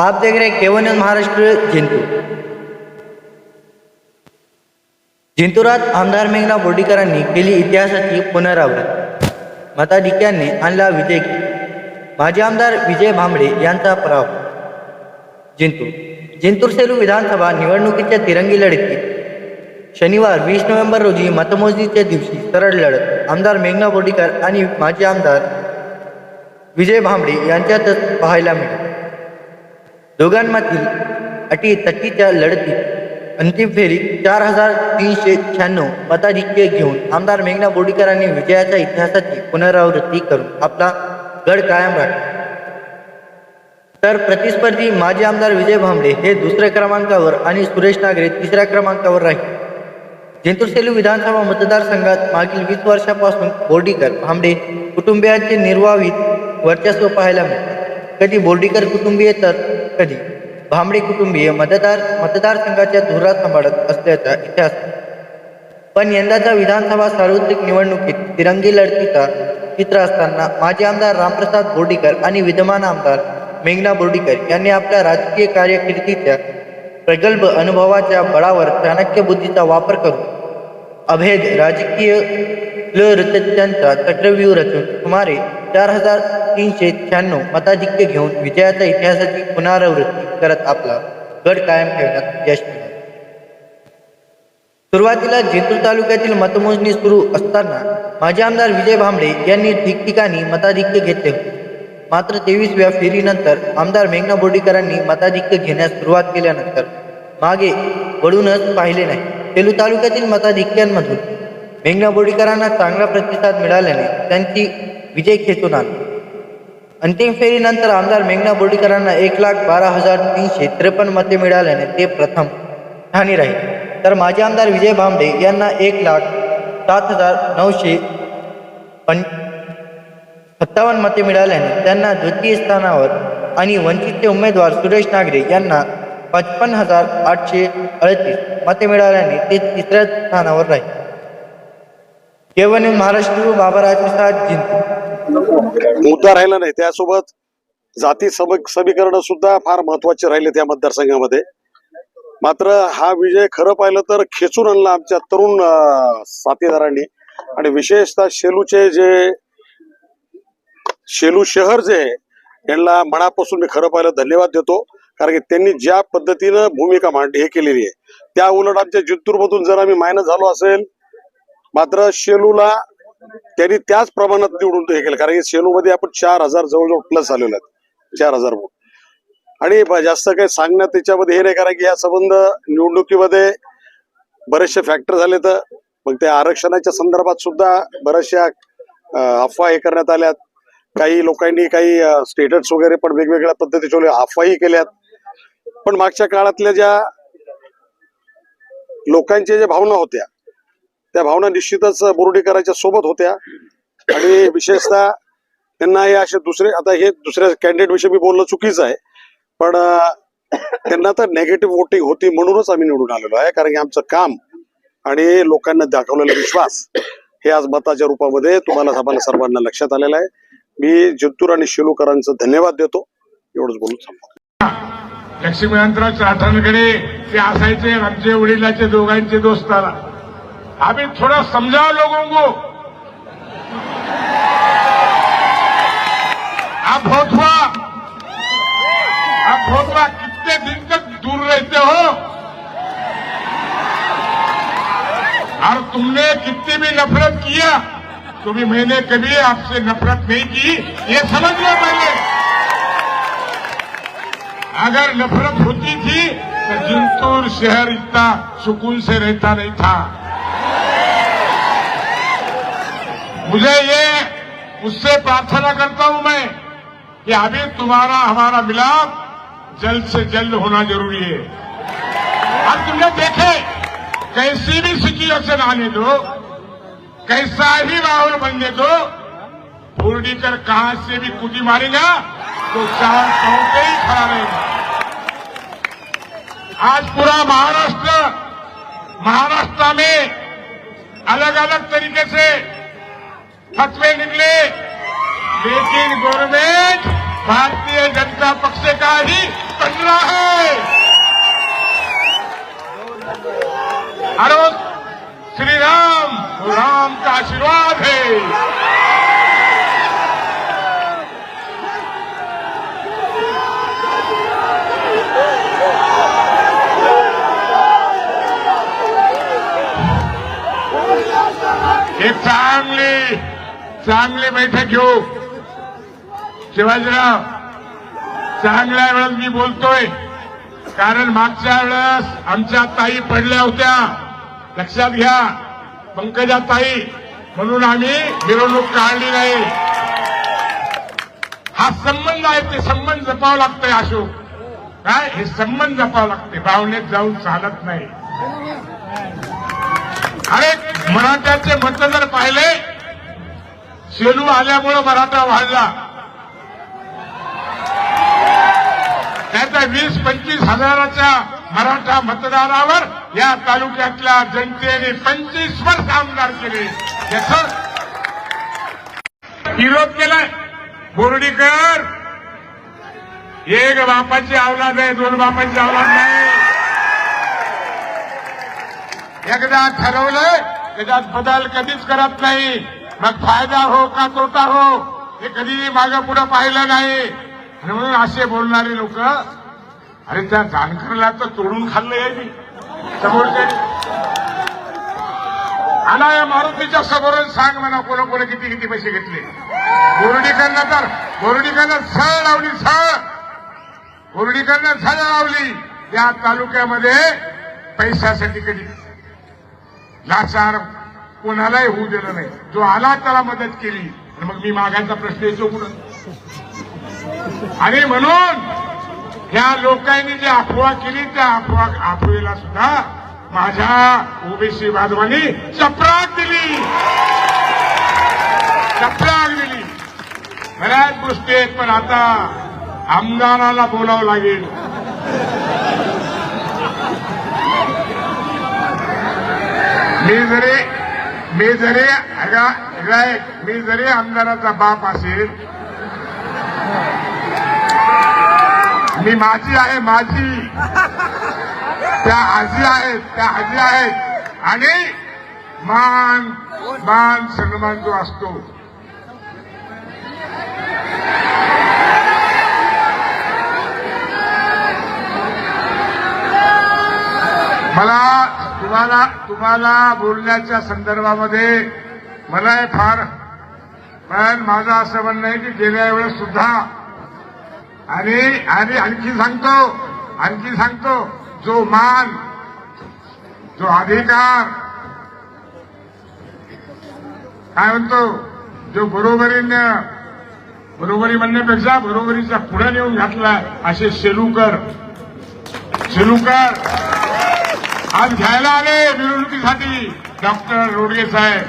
आप देख रहे हैं केवन महाराष्ट्र जिंतूर। जिंतुरात आमदार मेघना बोर्डीकरांनी केली इतिहासाची पुनरावृत्ती। मताधिक्यांनी आणला विजय माजी आमदार विजय भांबळे यांचा पराभव। जिंतूर। जिंतूर सेलू विधानसभा निवडणुकीच्या तिरंगी लढतीत। शनिवार वीस नोव्हेंबर रोजी मतमोजणीच्या दिवशी सरळ लढत आमदार मेघना बोर्डीकर आणि माजी आमदार विजय भांबळे यांच्यातच पाहायला मिळाली। दोघांमधील अटी तटीच्या लढतीत अंतिम फेरीत चार हजार तीनशे शहाण्णव मताधिक्य घेऊन आमदार मेघना बोर्डीकरांनी विजयाच्या इतिहासाची पुनरावृत्ती करून आपला गड कायम राखला. तर प्रतिस्पर्धी माजी आमदार विजय भांबळे हे दुसऱ्या क्रमांकावर आणि सुरेश नागरे तिसऱ्या क्रमांकावर राहील. जिंतूर सेलू विधानसभा मतदारसंघात मागील वीस वर्षापासून बोर्डीकर भांबडे कुटुंबियांचे निर्वाहित वर्चस्व पाहायला मिळते कधी बोर्डीकर कुटुंबीय तर कधी? भांबडे कुटुंबीय मतदार मतदारसंघाच्या धुरा सांभाळत असल्याचा इतिहास. पण यंदाच्या विधानसभा सार्वत्रिक निवडणुकीत तिरंगी लढतीचा चित्र असताना माजी आमदार रामप्रसाद बोर्डीकर आणि विद्यमान आमदार मेघना बोर्डीकर यांनी आपल्या राजकीय कार्यकिर्दीच्या प्रगल्भ अनुभवाच्या बळावर चाणक्य बुद्धीचा वापर करून अभेद राजकीय लरतत्यांचा चक्रव्यूह रचून सुमारे चार हजार तीनशे शहाण्णव मताधिक्य घेऊन विजयाचा इतिहासाची पुनरावृत्ती करत आपला गड कायम ठेवण्यात यश मिळाले. सुरुवातीला जिंतूर तालुक्यातील मतमोजणी सुरू असताना माजी आमदार विजय भांबळे यांनी ठिकठिकाणी मताधिक्य घेतले होते. मात्र तेवीसव्या फेरीनंतर आमदार मेघना बोर्डीकरांनी मताधिक्य घेण्यास सुरुवात केल्यानंतर मागे वळूनच पाहिले नाही. सेलू तालुक्यातील मताधिक्यांमधून मेघना बोर्डीकरांना चांगला प्रतिसाद मिळाल्याने त्यांची विजय खेचून आला. अंतिम फेरीनंतर आमदार मेघना बोर्डीकरांना एक लाख बारा हजार तीनशे त्रेपन्न मते मिळाल्याने ते प्रथम ठाणी राहील. तर माजी आमदार विजय भांबडे यांना एक लाख सात हजार नऊशे पं सत्तावन्न मते मिळाल्याने त्यांना द्वितीय स्थानावर आणि वंचितचे उमेदवार सुरेश नागरे यांना पचपन्न हजार आठशे अडतीस मते मिळाल्याने ते तिसऱ्या स्थानावर राहील. केवळ महाराष्ट्र बाबाराज मुद्दा राहिला नाही. त्यासोबत जाती समीकरण सुद्धा फार महत्त्वाचे राहिले त्या मतदारसंघामध्ये. मात्र हा विजय खरं पाहिलं तर खेचून आणला आमच्या तरुण साथीदारांनी. आणि विशेषतः शेलूचे जे शेलू शहर जे यांना मनापासून मी खरं पाहिलं धन्यवाद देतो. कारण की त्यांनी ज्या पद्धतीनं भूमिका मांडली हे केलेली आहे. त्या उलट आमच्या जिंतूरमधून जर आम्ही मायनस झालो असेल मात्र शेलूला त्यांनी त्याच प्रमाणात निवडून हे केलं. कारण की शेलूमध्ये आपण चार हजार जवळजवळ प्लस आलेलो आहेत. चार हजार वोट. आणि जास्त काही सांगण्यात त्याच्यामध्ये हे नाही कारण की या संबंध निवडणुकीमध्ये बरेचसे फॅक्टर झाले तर. मग त्या आरक्षणाच्या संदर्भात सुद्धा बऱ्याचशा अफवा हे करण्यात आल्यात. काही लोकांनी काही स्टेटस वगैरे पण वेगवेगळ्या पद्धतीचे अफवाही केल्यात. पण मागच्या काळातल्या ज्या लोकांच्या ज्या भावना होत्या त्या भावना निश्चितच बोर्डीकरांच्या सोबत होत्या. आणि विशेषतः त्यांना हे असे दुसरे आता हे दुसऱ्या कॅन्डिडेट विषयी मी बोलणं चुकीचं आहे. पण त्यांना तर नेगेटिव्ह वोटिंग होती म्हणूनच आम्ही निवडून आलेलो आहे. कारण की आमचं काम आणि लोकांना दाखवलेला विश्वास हे आज मताच्या रूपामध्ये तुम्हाला आम्हाला सर्वांना लक्षात आलेलं आहे. मी जिंतूर आणि शिलूकरांचं धन्यवाद देतो. एवढंच बोलून सांगतो लक्ष्मीकांतराव चाठणकडे ते असायचे आमचे वडिलाचे दोघांचे दोस्ताला. अभी थोड़ा समझाओ लोगों को। आप भोतवा आप भोतवा कितने दिन तक दूर रहते हो? और तुमने कितनी भी नफरत किया तो भी मैंने कभी आपसे नफरत नहीं की। ये समझ लो पहले? अगर नफरत होती थी तो जिंतूर शहर इतना सुकून से रहता नहीं था। मुझे ये उससे प्रार्थना करता हूँ मैं कि अभी तुम्हारा, हमारा मिलाप जल्द से जल्द होना ज़रूरी है। अब तुमने देखे, कैसी भी सिचुएशन आने दो, कैसा ही माहौल बनने दो, पूर्णिकर कहाँ से भी कुदी मारेगा तो चार पाँव पे ही खड़ा रहेगा। आज पूरा महाराष्ट्र महाराष्ट्र में अलग अलग तरीके से फतवे निकले लेकिन गवर्नमेंट भारतीय जनता पक्ष का ही वाला है अरे श्री राम चांगली बैठक घेऊ. शिवाजीराव चांगल्या वेळेस मी बोलतोय. कारण मागच्या वेळेस आमच्या ताई पडल्या होत्या. लक्षात घ्या पंकजा ताई म्हणून आम्ही मिरवणूक काढली नाही. हा संबंध आहे ते संबंध जपावं लागतंय अशोक. काय? हे संबंध जपावं लागते भावनेत जाऊन चालत नाही. अरे मराठ्याचे मत जर पाहिले शेलू आल्यामुळं मराठा वाढला. त्याच्या वीस पंचवीस हजाराच्या मराठा मतदारावर या तालुक्यातल्या जनतेने पंचवीस वर्ष आमदार केले. याच विरोध केलाय. बोर्डीकर. एक बापाची अवलाद आहे दोन बापाची अवलाद नाही. एकदा ठरवलंय त्याच्यात बदल कधीच करत नाही. मग फायदा हो का तोटा हो हे कधी माझ्या पुढं पाहिलं नाही. आणि म्हणून असे बोलणारे लोक अरे त्या जानकरला तर तोडून खाल्लं आहे मी. समोरचे आला या मारुतीच्या समोरच सांग म्हणा कोणा कोण किती किती पैसे घेतले. बोर्डीकरनं तर बोर्डीकरनं सळ लावली सळ बोर्डीकरनं सळ लावली. या तालुक्यामध्ये पैशासाठी कधी? लाचार कोणालाही होऊ दिलं नाही. जो आला त्याला मदत केली. आणि मग मी मागायचा प्रश्न येतो कुठं? आणि म्हणून ह्या लोकांनी जी अफवा केली त्या अफवा अफवेला सुद्धा माझ्या ओबीसी बांधवांनी चपराक दिली. चपराक दिली. बऱ्याच गोष्टी आहेत पण आता आमदाराला बोलावं लागेल. मी जरी मी जरी अगा मी जरी आमदाराचा बाप असेल मी माझी आहे माझी. त्या आजी आहेत त्या आजी आहेत. आणि मान मान सन्मान जो असतो मला तुम्हाला बोलण्याच्या संदर्भामध्ये मला फार पण माझं असं म्हणणं आहे की गेल्या वेळेस सुद्धा आणि आणि आणखी सांगतो आणखी सांगतो जो मान जो अधिकार काय म्हणतो जो बरोबरीनं बरोबरी म्हणण्यापेक्षा बरोबरीचा पुढे नेऊन घातला असे शेलूकर शेलूकर. आज घ्यायला आले निवडणुकीसाठी डॉक्टर रोडगे साहेब.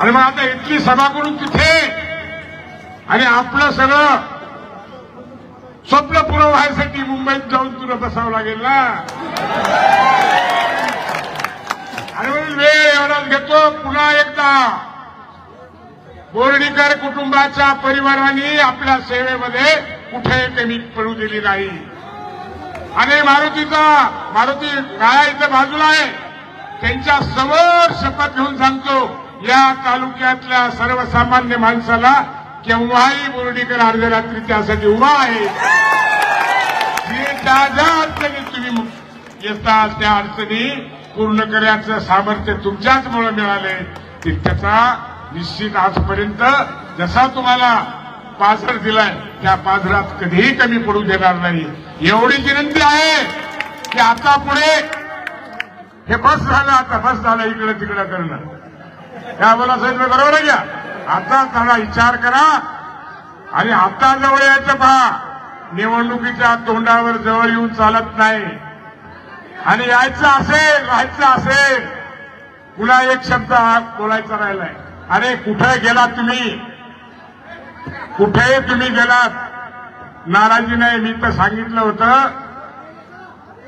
आणि मग आता इथली सभा करून तिथे आणि आपलं सगळं स्वप्न पुरं व्हायसाठी मुंबईत जाऊन तुला बसावं लागेल ना? आणि म्हणून वेळ एवढाच घेतो. पुन्हा एकदा बोर्डीकर कुटुंबाच्या परिवाराने आपल्या सेवेमध्ये कुठे कमी पडू दिली नाही. आणि मारुतीचा मारुती काळा इथं बाजूला आहे. त्यांच्यासमोर शपथ घेऊन सांगतो या तालुक्यातल्या सर्वसामान्य माणसाला केव्हाही बोर्डीकर अर्ध्या रात्री त्यासाठी उभा आहे. ज्या ज्या अडचणीत तुम्ही येता त्या अडचणी पूर्ण करण्याचं सामर्थ्य तुमच्याच मुळे मिळाले तितक्याचा त्याचा निश्चित आजपर्यंत जसा तुम्हाला पाझर दिलाय त्या पाझरात कधीही कमी पडू देणार नाही. एवढी विनंती आहे की आता पुढे हे बस झालं आता बस झालं इकडे तिकडे करणं. या बोला सांगितलं बरोबर आहे आता थोडा विचार करा आणि आता जवळ यायचं पहा. निवडणुकीच्या तोंडावर जवळ येऊन चालत नाही. आणि यायचं असेल राहायचं असेल पुन्हा एक शब्द हा बोलायचा राहिलाय. अरे कुठे गेलात तुम्ही? कुठे तुम्ही गेलात नाराजी नाही मी तर सांगितलं होतं.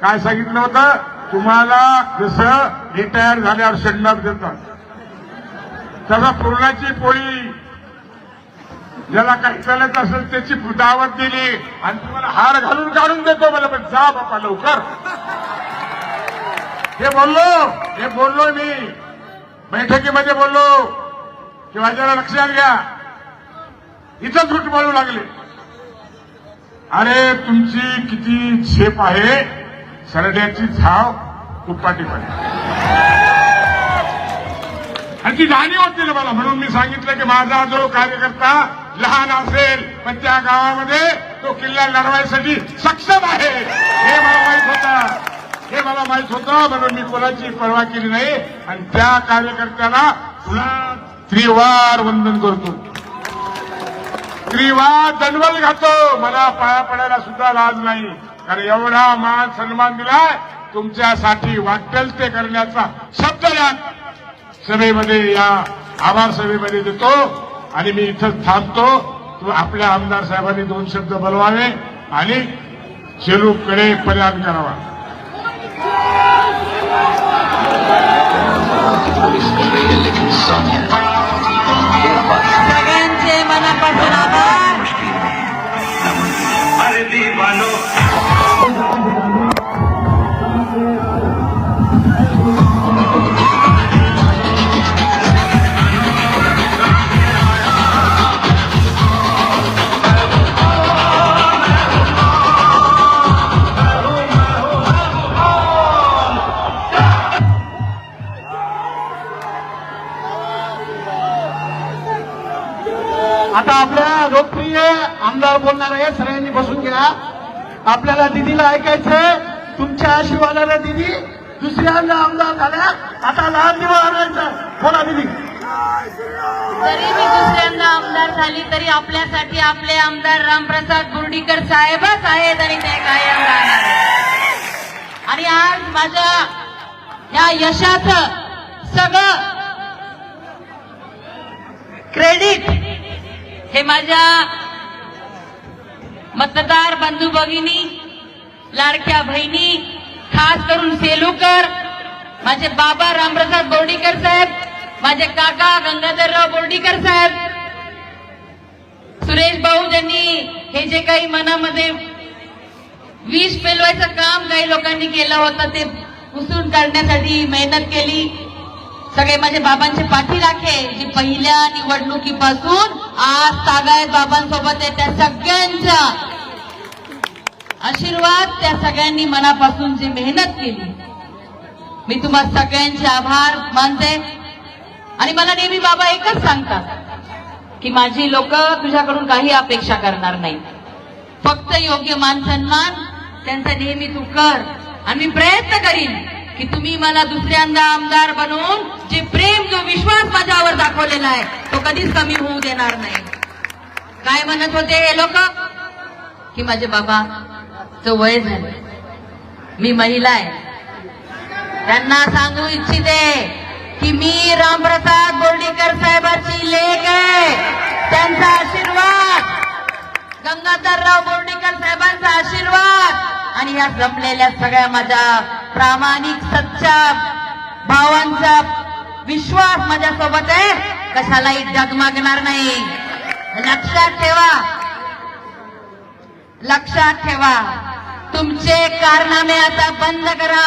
काय सांगितलं होतं? तुम्हाला जसं रिटायर झाल्यावर शंडात देतात. तसं पूर्णाची पोळी. ज्याला काही चालत असेल त्याची दावत दिली. आणि तुम्हाला हार घालून काढून देतो मला पण जा बापा लवकर. हे बोललो हे बोललो मी. बैठकीमध्ये बोललो की माझ्याला लक्षात घ्या. इथं झूट बोलू लागले. अरे तुमची किती झेप आहे. सरड्याची झाव कुटपाटीमध्ये आणि ती जाणीव होती ना मला म्हणून मी सांगितलं की माझा जो कार्यकर्ता लहान असेल पण त्या गावामध्ये तो किल्ला लढवायसाठी सक्षम आहे. हे मला माहीत होतं. हे मला माहीत होतं म्हणून मी कोणाची पर्वा केली नाही. आणि त्या कार्यकर्त्याला पुन्हा त्रिवार वंदन करतो. त्रिवार दंडवल घातो मला पाया पडायला सुद्धा लाज नाही. कारण एवढा मान सन्मान दिलाय तुमच्यासाठी वाटेल ते करण्याचा शब्द या सभेमध्ये या आभार सभेमध्ये देतो. आणि मी इथं थांबतो. आपल्या आमदार साहेबांनी दोन शब्द बोलवावे आणि शेलूकडे परिणाम करावा. आपल्याला दिदीला ऐकायचंय. तुमच्या आशीर्वादाला दिदी दुसऱ्यांदा आमदार झाल्या. आता लहान दिवा आणायचा. बोला दिदी. जरी मी दुसऱ्यांदा आमदार झाली तरी आपल्यासाठी आपले आमदार रामप्रसाद बुर्डीकर साहेबच आहेत आणि ते कायम राहणार आणि आज माझ्या या यशाच सगळं क्रेडिट हे माझ्या मतदार बंधू भगिनी लाडक्या बहिणी खास करून सेलूकर माझे बाबा रामप्रसाद बोर्डीकर साहेब माझे काका गंगाधरराव बोर्डीकर साहेब सुरेश भाऊ ज्यांनी हे जे काही मनामध्ये विष पेलवायचं काम काही लोकांनी केलं होतं ते पुसून काढण्यासाठी मेहनत केली. सगळे माझे बाबांचे पाठीराखे जी पहिल्या निवडणुकीपासून आज तागायत बाबांसोबत आहे त्या सगळ्यांचा. आशीर्वाद त्या सगळ्यांनी मनापासून जी मेहनत केली. मी तुम्हा सगळ्यांचे आभार मानते. आणि मला नेहमी बाबा एकच सांगतात की माझी लोक तुझ्याकडून काही अपेक्षा करणार नाही फक्त योग्य मान सन्मान त्यांचा नेहमी तू कर. आणि मी प्रयत्न करीन की तुम्ही मला दुसऱ्यांदा आमदार बनवून जे प्रेम जो विश्वास माझ्यावर दाखवलेला आहे तो कधीच कमी होऊ देणार नाही. काय म्हणत होते हे लोक? की माझे बाबा च वय झालं मी महिला आहे. त्यांना सांगू इच्छिते की मी रामप्रसाद बोर्डीकर साहेबांची लेख आहे. त्यांचा आशीर्वाद गंगाधरराव बोर्डीकर साहेबांचा आशीर्वाद आणि या जमलेल्या सगळ्या माझ्या प्रामाणिक सच्चा भावांचा विश्वास माझ्यासोबत आहे. कशालाही जगमागणार नाही. लक्षात ठेवा. लक्षात ठेवा. तुमचे कारनामे आता बंद करा.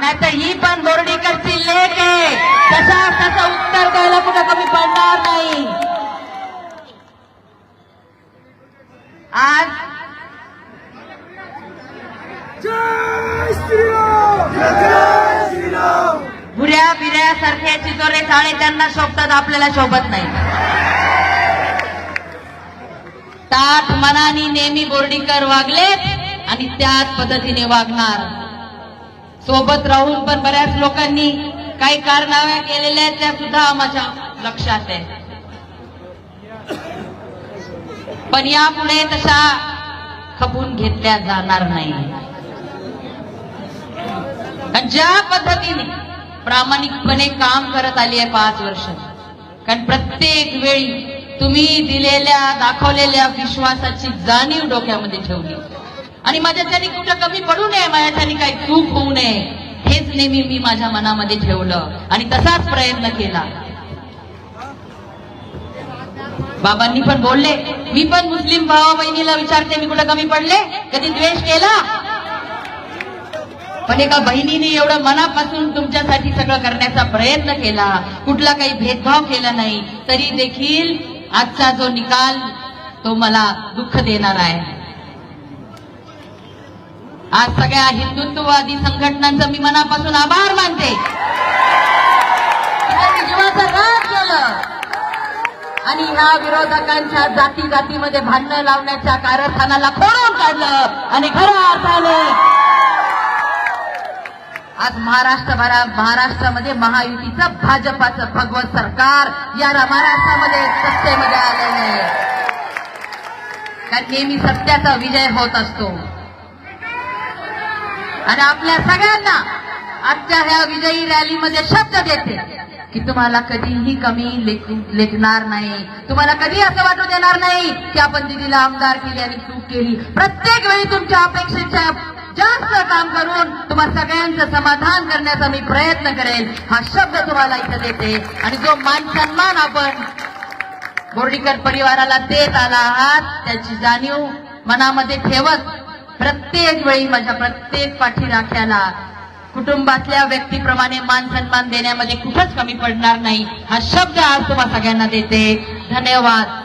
नाहीतर ही पण बोर्डीकरची लेख आहे तसा तसा उत्तर द्यायला कुठं कमी पडणार नाही आज भुऱ्या बिऱ्यासारखे शाळे त्यांना शोभतात आपल्याला शोभत नाही. ताट मनाने नेहमी बोर्डीकर वागलेत आणि त्याच पद्धतीने वागणार. सोबत राहून पण बऱ्याच लोकांनी काही कारनाव्या केलेल्या आहेत त्या सुद्धा माझ्या लक्षात आहे पण यापुढे तशा खपून घेतल्या जाणार नाही. ज्या पद्धतीने प्रामाणिकपणे काम करत आली आहे पाच वर्ष. कारण प्रत्येक वेळी तुम्ही दिलेल्या दाखवलेल्या विश्वासाची जाणीव डोक्यामध्ये ठेवली. आणि माझ्याच्यानी कुठं कमी पडू नये माझ्याच्यानी काही चूक होऊ नये हेच नेहमी मी माझ्या मनामध्ये ठेवलं आणि तसाच प्रयत्न केला. बाबांनी पण बोलले मी पण मुस्लिम भावा बहिणीला विचारते मी कुठं कमी पडले? कधी द्वेष केला? पण एका बहिणीने एवढं मनापासून तुमच्यासाठी सगळं करण्याचा प्रयत्न केला. कुठला काही भेदभाव केला नाही तरी देखील आजचा जो निकाल तो मला दुःख देणार आहे. आज सगळ्या हिंदुत्ववादी संघटनांचं मी मनापासून आभार मानते. जीवाचं केलं आणि ह्या विरोधकांच्या जाती जातीमध्ये भांडणं लावण्याच्या कारस्थानाला खोडून काढलं. आणि खरं अर्थाने आज महाराष्ट्रभरा महाराष्ट्रामध्ये महायुतीचं भाजपाचं भगवत सरकार या महाराष्ट्रामध्ये सत्तेमध्ये आलेलं आहे. कारण नेहमी सत्याचा विजय होत असतो. आणि आपल्या सगळ्यांना आजच्या ह्या विजयी रॅलीमध्ये शब्द देते की तुम्हाला कधीही कमी लेखणार नाही. तुम्हाला कधी असं वाटू देणार नाही की आपण दिदीला आमदार केली आणि चूक केली. प्रत्येक वेळी तुमच्या अपेक्षेच्या जास्त काम करून तुम्हाला सगळ्यांचं समाधान करण्याचा मी प्रयत्न करेल हा शब्द तुम्हाला इथं देते. आणि जो मान सन्मान आपण बोर्डीकर परिवाराला देत आला आहात त्याची जाणीव मनामध्ये ठेवत प्रत्येक वेळी माझ्या प्रत्येक पाठीराख्याला कुटुंबातल्या व्यक्तीप्रमाणे मान सन्मान देण्यामध्ये कुठंच कमी पडणार नाही. हा शब्द आज तुम्हा सगळ्यांना देते. धन्यवाद.